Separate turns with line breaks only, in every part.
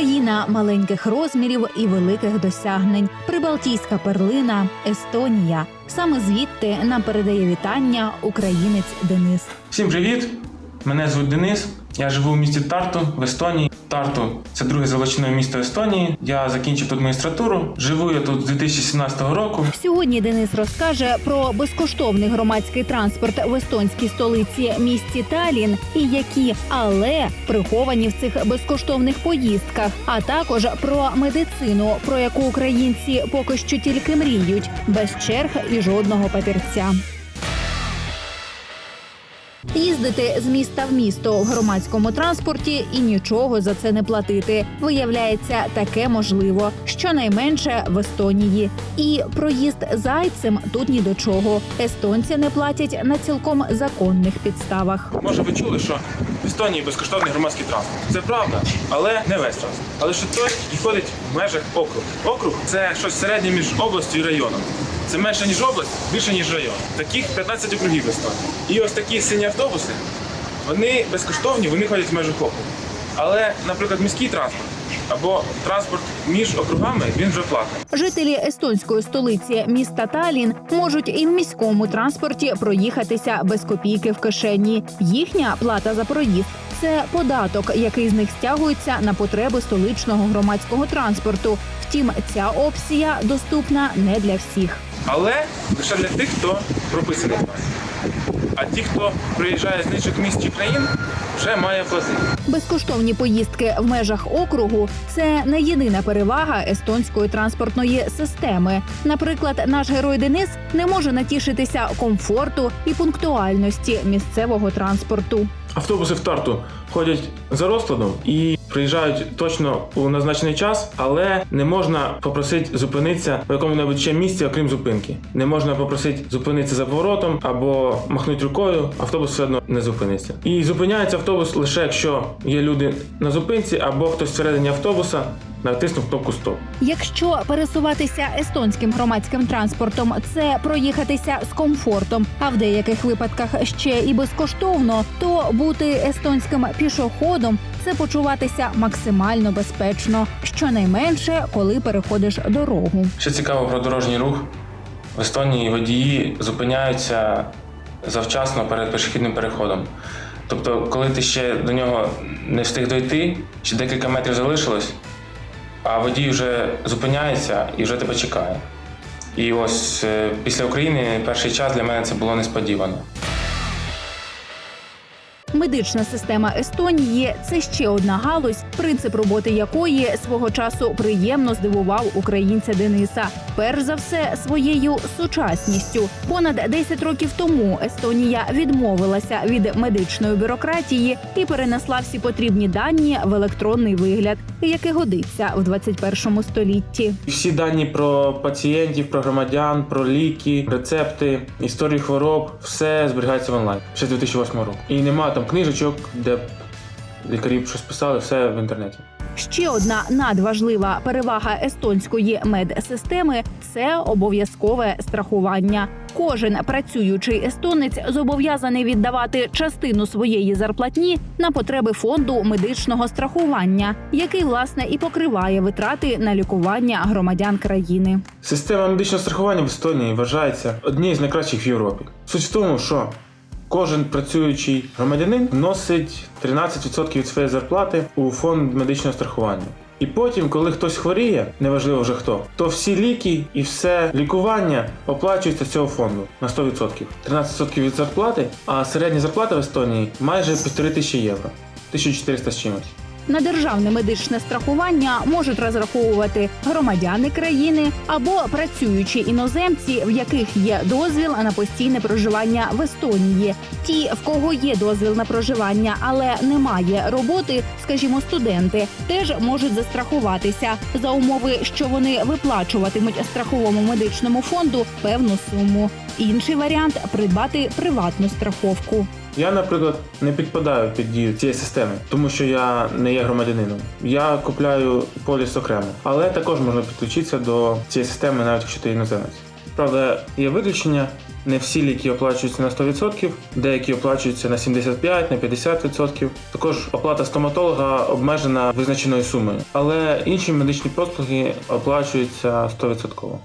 Країна маленьких розмірів і великих досягнень. Прибалтійська перлина Естонія. Саме звідти нам передає вітання українець Денис.
Всім привіт! Мене звуть Денис. Я живу в місті Тарту в Естонії. Тарту це друге за місто Естонії. Я закінчив тут магістратуру. Живу я тут з 2017 року.
Сьогодні Денис розкаже про безкоштовний громадський транспорт в естонській столиці місті Талін і які але приховані в цих безкоштовних поїздках, а також про медицину, про яку українці поки що тільки мріють, без черг і жодного папірця. Їздити з міста в місто в громадському транспорті і нічого за це не платити. Виявляється, таке можливо, щонайменше в Естонії. І проїзд зайцем тут ні до чого. Естонці не платять на цілком законних підставах.
Може, ви чули, що в Естонії безкоштовний громадський транспорт. Це правда, але не весь транспорт. Але що той і ходить в межах округ. Округ це щось середнє між областю і районом. Це менше ніж область, більше ніж район. Таких 15 округів в І ось такі сині автобуси, вони безкоштовні, вони ходять в межах округу. Але, наприклад, міський транспорт або транспорт між округами він вже платний.
Жителі естонської столиці міста Талін можуть і в міському транспорті проїхатися без копійки в кишені. Їхня плата за проїзд це податок, який з них стягується на потреби столичного громадського транспорту. Втім, ця опція доступна не для всіх.
Але лише для тих, хто прописаний в нас. А ті, хто приїжджає з інших міст чи країн, вже має платити.
Безкоштовні поїздки в межах округу це не єдина перевага естонської транспортної системи. Наприклад, наш герой Денис не може натішитися комфорту і пунктуальності місцевого транспорту.
Автобуси в Тарту ходять за розкладом і приїжджають точно у назначений час, але не можна попросити зупинитися в якому-небудь ще місці, окрім зупинки. Не можна попросити зупинитися за поворотом або махнути рукою, автобус все одно не зупиниться. І зупиняється автобус лише якщо є люди на зупинці або хтось всередині автобуса натиснув кнопку стоп.
Якщо пересуватися естонським громадським транспортом, це проїхатися з комфортом, а в деяких випадках ще і безкоштовно, то бути естонським пішоходом це почуватися максимально безпечно, щонайменше коли переходиш дорогу.
Що цікаво про дорожній рух, в Естонії водії зупиняються завчасно перед пішохідним переходом. Тобто, коли ти ще до нього не встиг дойти, ще декілька метрів залишилось, а водій вже зупиняється і вже тебе чекає. І ось е, після України перший час для мене це було несподівано.
Медична система Естонії це ще одна галузь, принцип роботи якої свого часу приємно здивував українця Дениса. Перш за все, своєю сучасністю. Понад 10 років тому Естонія відмовилася від медичної бюрократії і перенесла всі потрібні дані в електронний вигляд, який годиться в 21 столітті.
Всі дані про пацієнтів, про громадян, про ліки, рецепти, історії хвороб, все зберігається в онлайн ще з 2008 року. І немає там книжечок, де лікарі щось писали, все в інтернеті.
Ще одна надважлива перевага естонської медсистеми це обов'язкове страхування. Кожен працюючий естонець зобов'язаний віддавати частину своєї зарплатні на потреби фонду медичного страхування, який власне і покриває витрати на лікування громадян країни.
Система медичного страхування в Естонії вважається однією з найкращих в Європі. Суть в тому, що кожен працюючий громадянин вносить 13% від своєї зарплати у фонд медичного страхування. І потім, коли хтось хворіє, неважливо вже хто, то всі ліки і все лікування оплачується з цього фонду на 100%. 13% від зарплати, а середня зарплата в Естонії майже півтори тисячі євро. 1400 з чимось.
На державне медичне страхування можуть розраховувати громадяни країни або працюючі іноземці, в яких є дозвіл на постійне проживання в Естонії. Ті, в кого є дозвіл на проживання, але немає роботи, скажімо, студенти, теж можуть застрахуватися за умови, що вони виплачуватимуть страховому медичному фонду певну суму. Інший варіант придбати приватну страховку.
Я, наприклад, не підпадаю під дію цієї системи, тому що я не є громадянином. Я купляю поліс окремо, але також можна підключитися до цієї системи, навіть якщо ти іноземець. Правда, є виключення. Не всі ліки оплачуються на 100%, деякі оплачуються на 75, на 50%. Також оплата стоматолога обмежена визначеною сумою, але інші медичні послуги оплачуються 100%.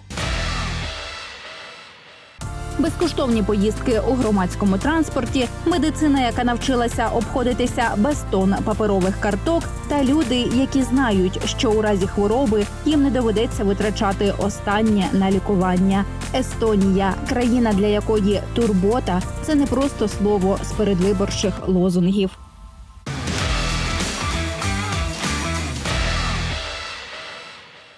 Безкоштовні поїздки у громадському транспорті, медицина, яка навчилася обходитися без тонн паперових карток, та люди, які знають, що у разі хвороби їм не доведеться витрачати останнє на лікування. Естонія країна, для якої турбота це не просто слово з передвиборчих лозунгів.